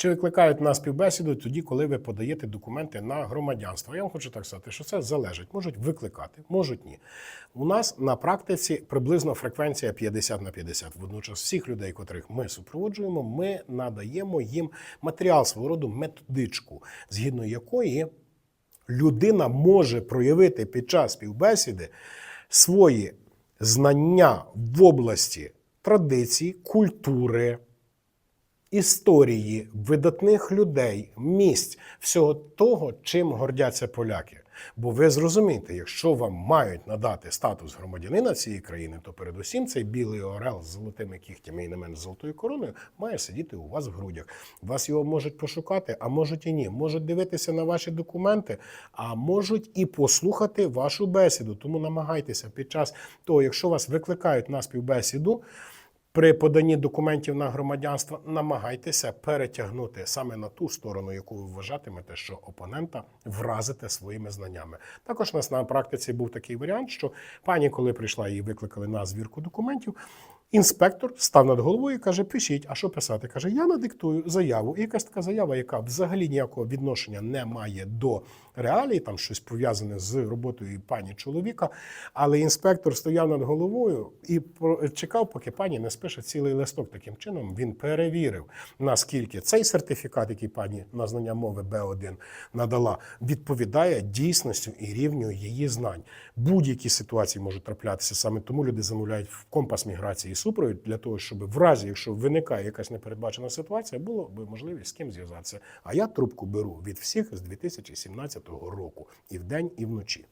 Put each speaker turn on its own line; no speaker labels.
Чи викликають на співбесіду тоді, коли ви подаєте документи на громадянство? Я вам хочу так сказати, що це залежить. Можуть викликати, можуть ні. У нас на практиці приблизно фреквенція 50 на 50. Водночас всіх людей, котрих ми супроводжуємо, ми надаємо їм матеріал свого роду методичку, згідно якої людина може проявити під час співбесіди свої знання в області традицій, культури, історії, видатних людей, місць, всього того, чим гордяться поляки. Бо ви зрозумієте, якщо вам мають надати статус громадянина цієї країни, то передусім цей білий орел з золотими кігтями і не менш золотою короною має сидіти у вас в грудях. Вас його можуть пошукати, а можуть і ні. Можуть дивитися на ваші документи, а можуть і послухати вашу бесіду. Тому намагайтеся під час того, якщо вас викликають на співбесіду. При поданні документів на громадянство намагайтеся перетягнути саме на ту сторону, яку ви вважатимете, що опонента вразите своїми знаннями. Також у нас на практиці був такий варіант, що пані, коли прийшла її викликали на звірку документів, інспектор став над головою і каже: пишіть, а що писати? Каже, я надиктую заяву. І якась така заява, яка взагалі ніякого відношення не має до реалій, там щось пов'язане з роботою пані чоловіка. Але інспектор стояв над головою і чекав, поки пані не спише цілий листок. Таким чином він перевірив, наскільки цей сертифікат, який пані на знання мови Б1 надала, відповідає дійсності і рівню її знань. Будь-які ситуації можуть траплятися саме тому люди замовляють в компас міграції супровід для того, щоб в разі, якщо виникає якась непередбачена ситуація, було б можливість з ким зв'язатися. А я трубку беру від всіх з 2017 року і вдень, і вночі.